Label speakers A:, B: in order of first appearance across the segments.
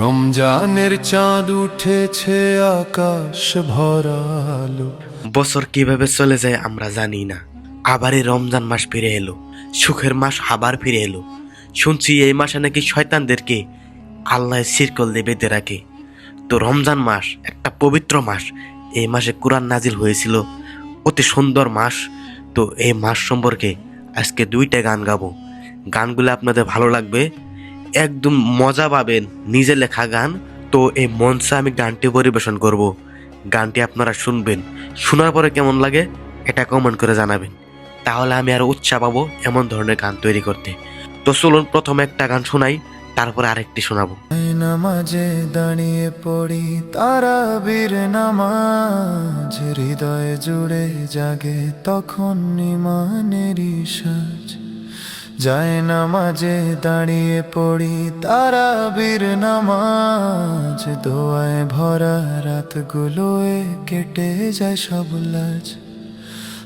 A: রমজানের চাঁদ উঠেছে আকাশ ভরালো।
B: বছর কীভাবে চলে যায় আমরা জানি না। আবার এই রমজান মাস ফিরে এলো, সুখের মাস আবার ফিরে এলো। শুনছি এই মাসে নাকি শয়তানদেরকে আল্লাহ সিরকল দিয়ে বেঁধে রাখে। তো রমজান মাস একটা পবিত্র মাস। এই মাসে কোরআন নাজিল হয়েছিল, অতি সুন্দর মাস। তো এই মাস সম্পর্কে আজকে দুইটা গান গাবো। গানগুলো আপনাদের ভালো লাগবে একদম মজা পাবেন নিজে লেখা গান। তো এই মঞ্চে আমি গানটি পরিবেশন করব। গানটি আপনারা শুনবেন। শোনার পরে কেমন লাগে এটা কমেন্ট করে জানাবেন। তাহলে আমি আরও উৎসাহ পাবো এমন ধরনের গান তৈরি করতে। তো চলুন প্রথমে একটা গান শোনাই, তারপরে আরেকটি শোনাবো।
A: নামাজে দাঁড়িয়ে পড়ি তারা বীর নামাজ। হৃদয় জুড়ে জাগে তখন ইমানেরই সাজ। যায় নামাজে দাঁড়িয়ে পড়ি তারা বীর নামাজ। দোয়ায় ভরা রাতগুলোয় কেটে যায় সব লাজ।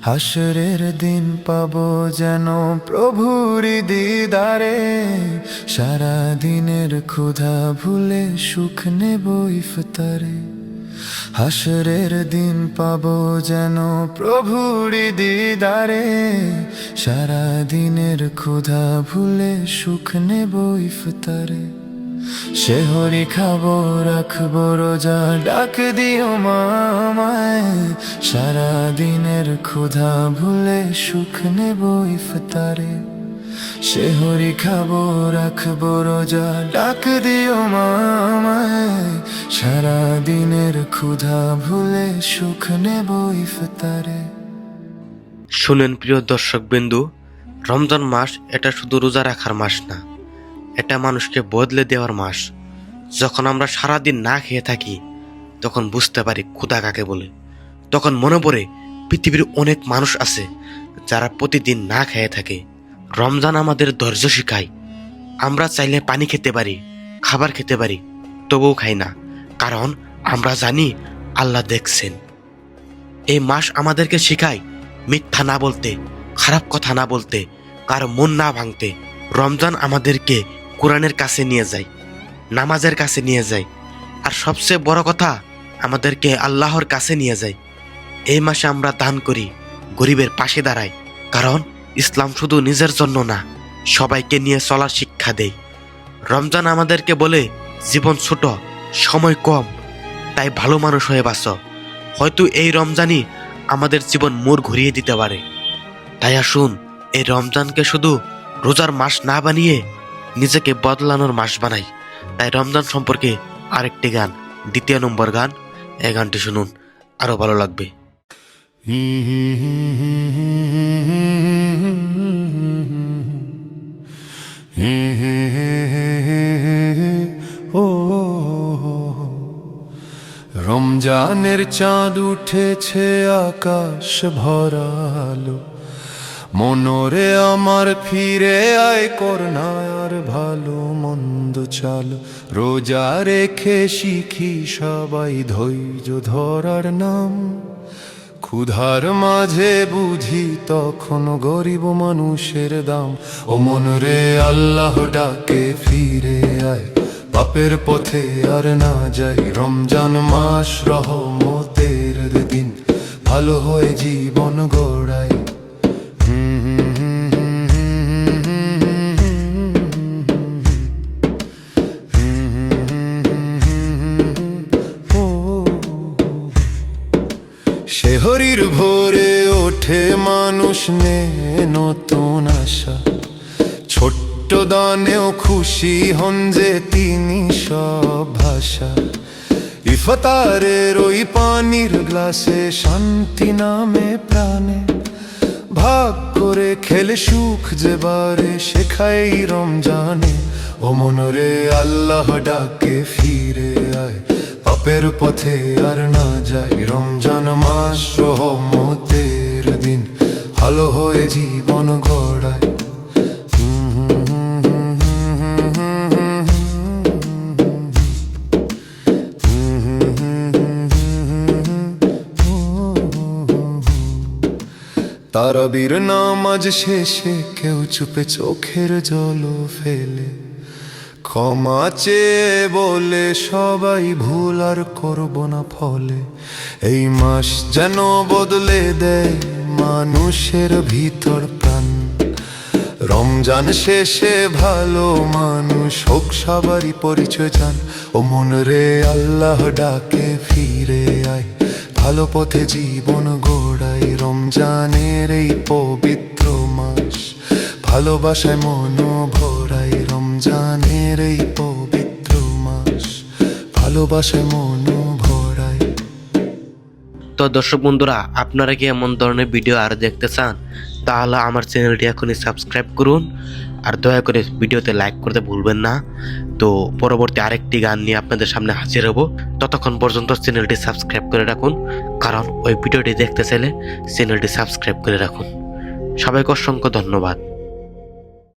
A: হাসরের দিন পাবো যেন প্রভুর দিদারে। সারা দিনের ক্ষুধা ভুলে সুখ নেব ইফতারে। হাসরের দিন পাবো যেন প্রভুর দিদারে। সারা দিনের ক্ষুধা ভুলে সুখ নেব ইফতারে। শেহরি খাব, রাখব রোজা, ডাক দিও মামায়। সারা দিনের ক্ষুধা ভুলে সুখ নেব ইফতারে। শেহরি খাব, রাখব রোজা, ডাক দিও মামায়। সারা দিনের ক্ষুধা ভুলে সুখ নেব ইফতারে।
B: শুনেন প্রিয় দর্শক বিন্দু রমজান মাস এটা শুধু রোজা রাখার মাস না, এটা মানুষকে বদলে দেওয়ার মাস। যখন আমরা সারাদিন না খেয়ে থাকি, তখন বুঝতে পারি ক্ষুধা কাকে বলে। তখন মনে পড়ে পৃথিবীর অনেক মানুষ আছে যারা প্রতিদিন না খেয়ে থাকে। রমজান আমাদের ধৈর্য শিখায়। আমরা চাইলে পানি খেতে পারি, খাবার খেতে পারি, তবুও খাই না। কারণ আমরা জানি আল্লাহ দেখছেন। এই মাস আমাদেরকে শেখায় মিথ্যা না বলতে, খারাপ কথা না বলতে, কারও মন না ভাঙতে। রমজান আমাদেরকে কোরআনের কাছে নিয়ে যায়, নামাজের কাছে নিয়ে যায়। আর সবচেয়ে বড় কথা, আমাদেরকে আল্লাহর কাছে নিয়ে যায়। এই মাসে আমরা দান করি গরিবের পাশে দাঁড়াই কারণ ইসলাম শুধু নিজের জন্য না, সবাইকে নিয়ে চলার শিক্ষা দেয়। রমজান আমাদেরকে বলে, জীবন ছোট, সময় কম, তাই ভালো মানুষ হয়ে বাঁচো। হয়তো এই রমজানই আমাদের জীবন মোড় ঘুরিয়ে দিতে পারে। তাই আসুন, এই রমজানকে শুধু রোজার মাস না বানিয়ে নিজেকে বদলানোর মাস বানাই। তাই রমজান সম্পর্কে আরেকটি গান, দ্বিতীয় নম্বর গান, এই গানটি শুনুন, আরও ভালো লাগবে।
A: রমজানের চাঁদ উঠেছে, আকাশ ভরালো। মনোরে আমার ফিরে আয় করোনা আর ভালো মন্দ চালো। রোজা রেখে শিখি সবাই ধৈর্য ধরার নাম। ক্ষুধার মাঝে বুঝি তখন গরিব মানুষের দাম। ও মন রে আল্লাহ ডাকে ফিরে আয়। বাপের পথে আর না যাই। রমজান মাস রহমতের দিন। ভালো হয়ে জীবন গড়াই শেহরির ভোরে ওঠে মানুষ নে নতুন আশা। ছোট্ট দানেও খুশি হন যে তিনি সব ভাষা। ইফতারের ওই পানির গ্লাসে শান্তি নামে প্রাণে। ভাগ করে খেলে সুখ যে বারে শেখাই রমজানে। ও মনরে আল্লাহ ডাকে ফিরে আয়। পাপের পথে আর না যাই। রমজান মাস রহমতের দিন ভালো হয়ে জীবন গড়ায়। তারাবির নামাজ শেষে কেউ চুপে চোখের জল ফেলে। ক্ষমা চেয়ে বলে সবাই ভুল আর করব না ফলে। এই মাস যেন বদলে দেয় মানুষের ভিতর প্রাণ। রমজান শেষে ভালো মানুষ হোক সবারই পরিচয় জান ও মন রে, আল্লাহ ডাকে ফিরে আয়। ভালো পথে জীবন গোড়াই রমজানের এই পবিত্র মাস। ভালোবাসায় মন ভরাই রমজানের এই পবিত্র মাস, ভালোবাসায় মন ভরাই
B: তো দর্শক বন্ধুরা, আপনারা কি এমন ধরনের ভিডিও আর দেখতে চান? তাহলে আমার চ্যানেলটি এখনই সাবস্ক্রাইব করুন আর দয়া করে ভিডিওতে লাইক করতে ভুলবেন না। তো পরবর্তী আরেকটি গান নিয়ে আপনাদের সামনে হাজির হব। ততক্ষণ পর্যন্ত চ্যানেলটি সাবস্ক্রাইব করে রাখুন, কারণ ওই ভিডিওটি দেখতে চাইলে চ্যানেলটি সাবস্ক্রাইব করে রাখুন। সবাইকে অসংখ্য ধন্যবাদ।